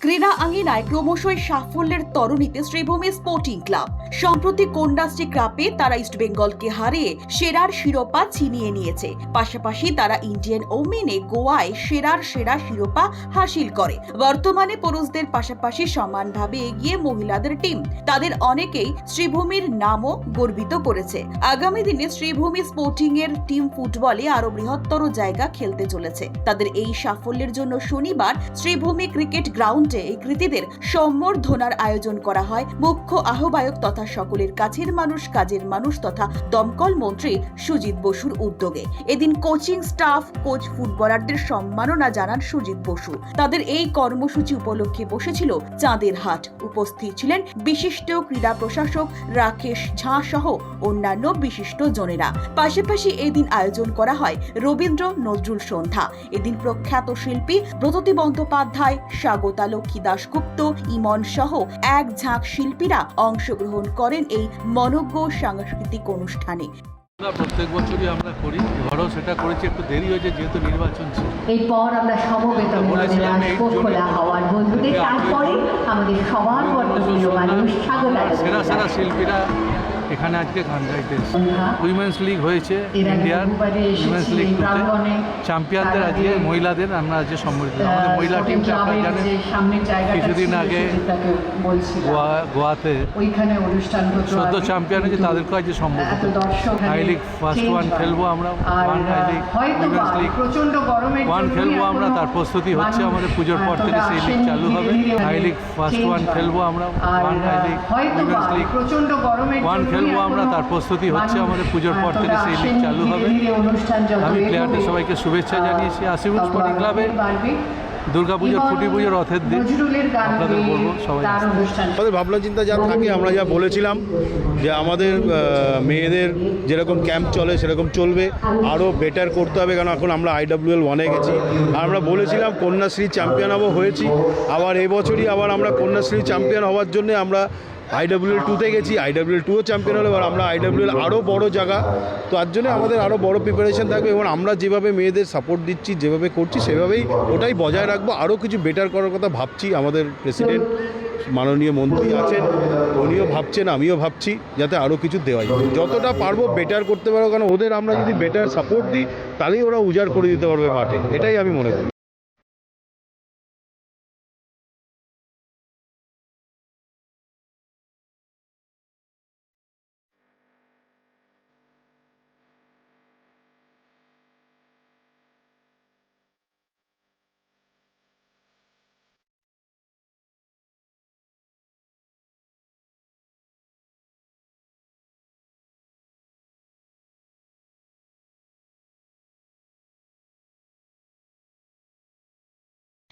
ক্রীড়া আঙ্গিনায় ক্রমশই সাফল্যের তরণীতে শ্রীভূমি স্পোর্টিং ক্লাব সম্প্রতি কন্যাশ্রী কাপে তারা ইস্টবেঙ্গলকে হারিয়ে সেরার শিরোপা ছিনিয়ে নিয়েছে। পাশাপাশি তারা ইন্ডিয়ান ওমেনে গোয়ায় সেরার সেরা শিরোপা হাসিল করে। বর্তমানে পুরুষদের পাশাপাশি সমানভাবে এগিয়ে মহিলাদের টিম তাদের অনেকেই শ্রীভূমির নামও গর্বিত করেছে। আগামী দিনে শ্রীভূমি স্পোর্টিং এর টিম ফুটবলে আরও বৃহত্তর জায়গা খেলতে চলেছে। তাদের এই সাফল্যের জন্য শনিবার শ্রীভূমি ক্রিকেট গ্রাউন্ডে এই কৃতীদের সম্বর্ধনার আয়োজন করা হয়। মুখ্য আহ্বায়ক তথা সকলের কাছের মানুষ, কাজের মানুষ তথা দমকল মন্ত্রী সুজিত বসুর উদ্যোগে। এদিন কোচিং স্টাফ, কোচ ফুটবলারদের সম্মাননা জানান সুজিত বসু। তাদের এই কর্মসূচি উপলক্ষে বসেছিল চাঁদের হাট। উপস্থিত ছিলেন বিশিষ্ট ক্রীড়া প্রশাসক রাকেশ ঝা সহ অন্যান্য বিশিষ্ট জনেরা। পাশাপাশি এদিন আয়োজন করা হয় রবীন্দ্র নজরুল সন্ধ্যা। এদিন প্রখ্যাত শিল্পী ব্রততী বন্দ্যোপাধ্যায় স্বাগতা লক্ষ্মী দাশগুপ্ত ইমন সহ এক ঝাঁক শিল্পীরা অংশগ্রহণ করেন এই মনজ্ঞ সাংস্কৃতিক অনুষ্ঠানে। আমরা প্রত্যেক বছরই আমরা করি এবারও সেটা করেছি একটু দেরি হয়েছে যেহেতু নির্বাচন ছিল। এরপর আমরা খোলা হওয়ার বন্ধুদের তারপরে আমাদের সবার সেরা সেরা শিল্পীরা এখানে আজকে গান গাইতে এসেছে উইমেন্স লিগ হয়েছে ইন্ডিয়ান উইমেন্স লিগ। চ্যাম্পিয়নদের আজকে মহিলাদের আমরা আজকে সম্মানিত। আমাদের মহিলা টিমটা আপনারা জানেন। কিছুদিন আগে গোয়া গোয়াতে সদ্য চ্যাম্পিয়ন হয়েছে কিন্তু তাদেরকে আজকে দর্শক হাই লিগ ফার্স্ট ওয়ান খেলব আমরা ওয়ান হাই লিগ উইমেন্স লিগ ওয়ান খেলব আমরা তার প্রস্তুতি হচ্ছে আমাদের পুজোর পর থেকে সেই লিগ চালু হবে। হাই লিগ ফার্স্ট ওয়ান খেলব আমরা ওয়ান হাই লিগ উইমেন্স লিগ ওয়ান খেলব আমরা তার প্রস্তুতি হচ্ছে আমাদের পুজোর পর থেকে সেই লিগ চালু হবে। ধীরে অনুষ্ঠান যত আমি প্লেয়ারদের সবাইকে শুভেচ্ছা জানিয়েছি। তত স্পোর্টিং ক্লাবে বাড়বে। দুর্গাপুজোর এবং পুজোর রথের দিন আপনাদের বলব সবাই তার আসতে। অনুষ্ঠান। আমাদের ভাবনা চিন্তা যা থাকে আমরা যা বলেছিলাম যে আমাদের মেয়েদের যেরকম ক্যাম্প চলে সেরকম চলবে। আরও বেটার করতে হবে কারণ এখন আমরা আইডাব্লিউএল ওয়ানে গেছি। আর আমরা বলেছিলাম কন্যাশ্রী চ্যাম্পিয়ন হব হয়েছি। আবার এবছরই আবার আমরা কন্যাশ্রী চ্যাম্পিয়ন হওয়ার জন্য আমরা আইডাব্লিউএল টুতে গেছি আইডাব্লিউএল টুও চ্যাম্পিয়ন হলে, এবার আমরা আইডাব্লিউএল আরও বড় জায়গা। তো তার জন্য আমাদের আরও বড় প্রিপারেশন থাকবে এবং আমরা যেভাবে মেয়েদের সাপোর্ট দিচ্ছি, যেভাবে করছি, সেভাবেই ওটাই বজায় রাখব। আরও কিছু বেটার করার কথা ভাবছি, আমাদের প্রেসিডেন্ট মাননীয় মন্ত্রী আছেন, উনিও ভাবছেন, আমিও ভাবছি, যাতে আরও কিছু দেওয়া যায়। যতটা পারব বেটার করতে পারব কারণ ওদের আমরা যদি বেটার সাপোর্ট দিই, তাহলেই ওরা উজাড় করে দিতে পারবে মাঠে। এটাই আমি মনে করি।